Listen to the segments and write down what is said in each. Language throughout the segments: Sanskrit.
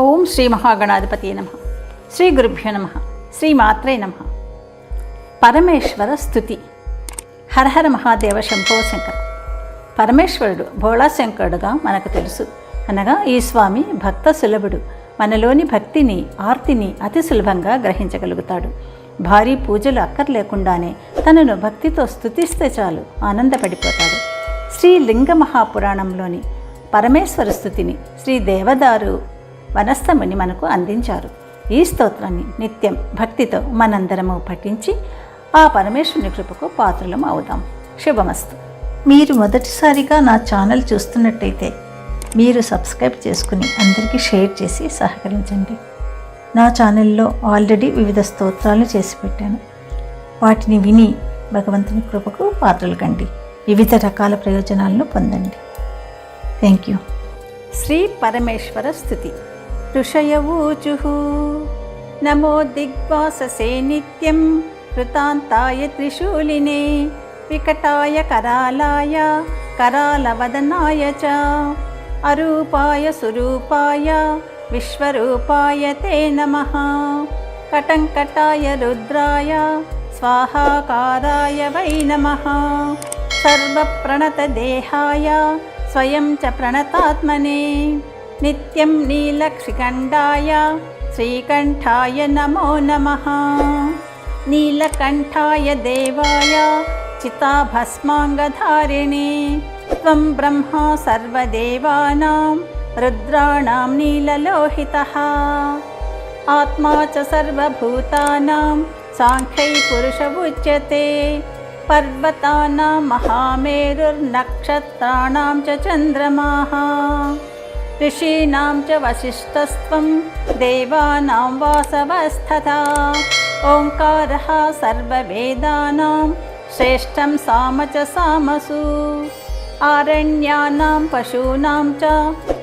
ఓం శ్రీ మహాగణాధిపతి నమ. శ్రీ గురుభ్యో నమ. శ్రీ మాత్రే నమ. పరమేశ్వర స్థుతి హరహర మహాదేవ శంభో శంకర్. పరమేశ్వరుడు భోళాశంకరుడుగా మనకు తెలుసు. అనగా ఈ స్వామి భక్త సులభుడు. మనలోని భక్తిని ఆర్తిని అతి సులభంగా గ్రహించగలుగుతాడు. భారీ పూజలు అక్కర్లేకుండానే తనను భక్తితో స్థుతిస్తే చాలు ఆనందపడిపోతాడు. శ్రీ లింగ మహాపురాణంలోని పరమేశ్వర స్థుతిని శ్రీ దేవదారు వనస్థముని మనకు అందించారు. ఈ స్తోత్రాన్ని నిత్యం భక్తితో మనందరము పఠించి ఆ పరమేశ్వరుని కృపకు పాత్రలం అవుదాం. శుభమస్తు. మీరు మొదటిసారిగా నా ఛానల్ చూస్తున్నట్టయితే మీరు సబ్స్క్రైబ్ చేసుకుని అందరికీ షేర్ చేసి సహకరించండి. నా ఛానల్లో ఆల్రెడీ వివిధ స్తోత్రాలు చేసి పెట్టాను. వాటిని విని భగవంతుని కృపకు పాత్రలు కండి వివిధ రకాల ప్రయోజనాలను పొందండి. Thank you. శ్రీ పరమేశ్వర స్థుతి. ఋషయవూచు నమో దిగ్వాససే నిత్యం కృతాంతాయ త్రిశూలినే వికటాయ కరాలాయ కరాలవదనాయ చ అరూపాయ సురూపాయ విశ్వరూపాయ తే నమ కటంకటాయ రుద్రాయ స్వాహాకారాయ వై నమ సర్వప్రణతదేహాయ స్వయం చ ప్రణతాత్మనే नित्यं नीलश्रीकण्ठाय श्रीकण्ठाय नमो नमः। नीलकण्ठाय देवाय चिताभस्माङ्गधारिणे। त्वं ब्रह्मा सर्वदेवानां रुद्राणां नीललोहितः। आत्मा च सर्वभूतानां साङ्ख्यैपुरुषभुच्यते पर्वतानां महामेरुर्नक्षत्राणां च चन्द्रमाः। ऋषीणां च वसिष्ठस्त्वं देवानां वासवस्थता। ओङ्कारः सर्ववेदानां श्रेष्ठं साम च सामसु। आरण्यानां पशूनां च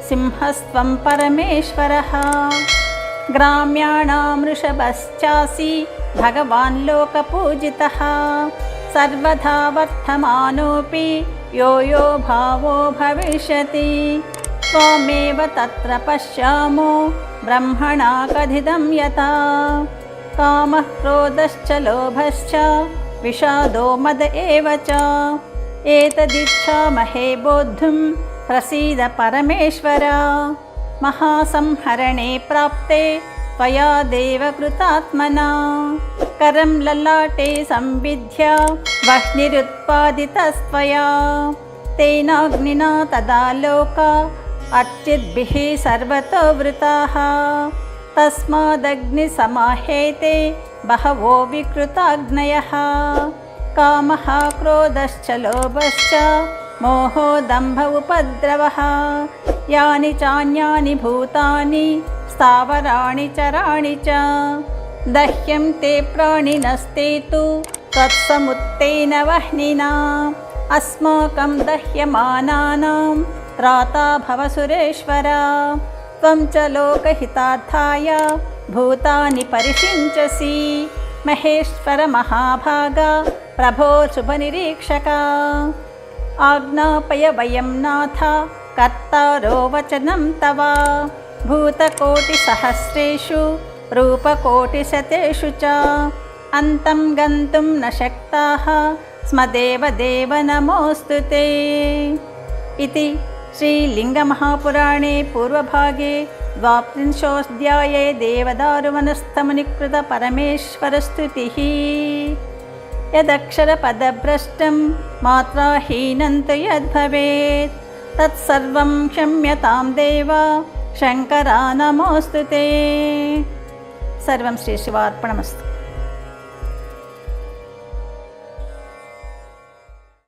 सिंहस्त्वं परमेश्वरः। ग्राम्याणां वृषभश्चासि भगवान् लोकपूजितः। सर्वथा वर्धमानोऽपि यो यो भावो भविष्यति त्वमेव तत्र पश्यामो ब्रह्मणा कथितं यथा। कामः क्रोधश्च लोभश्च विषादो मद एव च। एतदिच्छामहे बोद्धुं प्रसीद परमेश्वर। महासंहरणे प्राप्ते त्वया देवकृतात्मना करं ललाटे संविध्य वह्निरुत्पादितस्त्वया तेनाग्निना तदा लोका अर्चिद्भिः सर्वतो वृताः तस्मादग्निसमाहेते बहवो विकृताग्नयः। कामः क्रोधश्च लोभश्च मोहो दम्भ उपद्रवः। यानि चान्यानि भूतानि स्थावराणि चराणि च। दह्यं ते प्राणिनस्ते तु त्वत्समुत्तेन वह्निना। अस्माकं दह्यमानानां त्राता भव सुरेश्वर। त्वं च लोकहितार्थाय भूतानि परिषिञ्चसि। महेश्वर महाभागा प्रभो शुभनिरीक्षका। आज्ञापय वयं नाथ कर्तारो वचनं तव। भूतकोटिसहस्रेषु रूपकोटिशतेषु च। अन्तं गन्तुं न शक्ताः स्म देवदेव नमोऽस्तु ते। इति श्रीलिङ्गमहापुराणे पूर्वभागे द्वात्रिंशोऽध्याये देवदारुवनस्थमुनिकृतपरमेश्वरस्तुतिः यदक्षरपदभ्रष्टं मात्राहीनं तु यद्भवेत् तत्सर्वं क्षम्यतां देव शङ्करा नमोऽस्तु ते। सर्वं श्रीशिवार्पणमस्तु